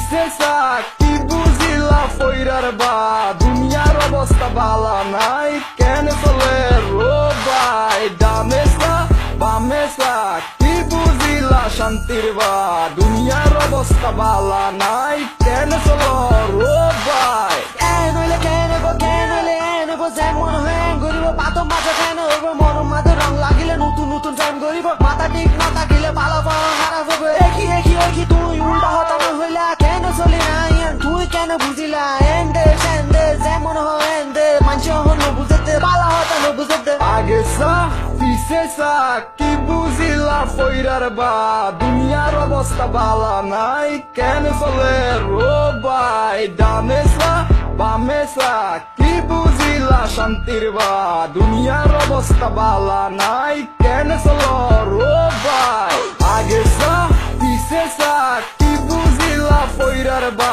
পিছে চাক কি বুঝিলা ফইরার বা দুনিয়ার অবস্থা বালা নাই কেন চলে রোবাই ডামেসা বামেসা কি বুঝিলা শান্তির বা দুনিয়ার অবস্থা বালা নাই কেন চলো রোবাই হইলে কেন গো কেন হইলে এন মাথা কেন হইব মন রং লাগিলে নতুন নতুন টাইম করিব মাথা ঠিক না থাকিলে বুঝিলা এন্ডে সেন্ডে যেমন হয় এন্ডে মানুষ হন বুঝতে ভালো হতানো বুঝতে? আগে সা, পিছে সা, কি বুঝিলা ফইরার বা? দুনিয়ার অবস্থা বালা নাই, কেন চলে রোবাই ডামেসা বামেসা কি বুঝিলা শান্তির বা? দুনিয়ার অবস্থা বালা নাই, কেন চলো রোবাই আগে সা, পিছে সা ফইরার বা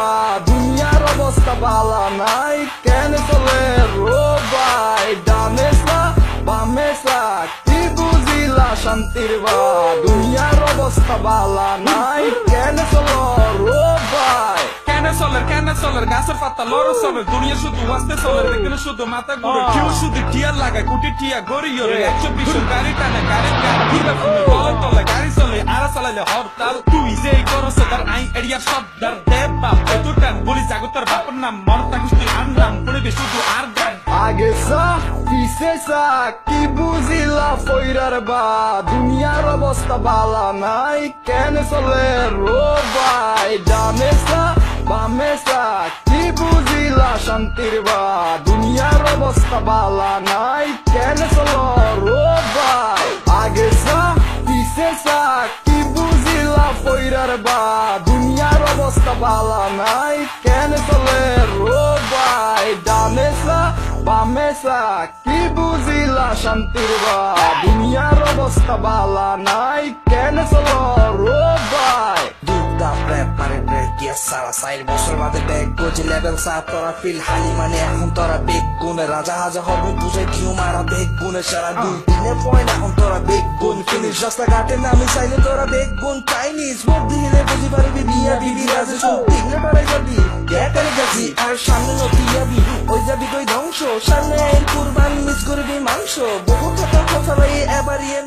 দুনিয়ার অবস্থা বালা নাই। কেন চলে রোবাই? ডামেসা বামেসা কি বুঝিলা শান্তির বা? দুনিয়ার অবস্থা বালা নাই। কেন চলো রোবাই? কেন চলের কেন চলের গাছের পাতা লড়ো চলের দুনিয়া শুধু আসতে শুধু মাথা ঘুরে। কেউ শুধু টিয়ার লাগায় কোটি টিয়া গড়ি ওরে। একশো বিশ গাড়ি টানে গাড়ি চলে আর চালাইলে হরতাল। তুই যে এই করো তার আই এরিয়ার সর্দার দেব বাপ। বলি জাগতার বাপের নাম মরতা কুস্তি আর নাম পড়বে শুধু আর আগে সা পিছে সা কি বুঝিলা ফইরার বা? দুনিয়ার অবস্থা বালা নাই, কেন চলে রোবাই ডামেসা বামেসা কি বুঝিলা শান্তির বা? দুনিয়ার অবস্থা বালা নাই, কেন চলো বা দুনিয়ার অবস্থা বালা নাই। কেন চলে রোবাই? ডামেসা বামেসা কি বুঝিলা শান্তির বা দুনিয়ার অবস্থা বালা নাই। কেন চলো রোবাই? দিয়ে সারা সাইড বাদে লেভেল মানে রাজা হাজা হবে, বুঝে কিউ মারা বেগ গুনে সারা দুই দিনে পয়েন্ট এখন তোরা বেগ গুন ফিনিশ রাস্তা ঘাটে নামি চাইলে তোরা বেগ চাইনিজ মুখ দিলে বুঝি পারবি বিয়া বিবি রাজে সব দিলে পারে যাবি। গ্যাটারে গেছি আর সামনে নদী যাবি। ওই যাবি কই ধ্বংস? সামনে কুরবান, মিস করবি মাংস। বহু কথা কথা এবার ইয়েন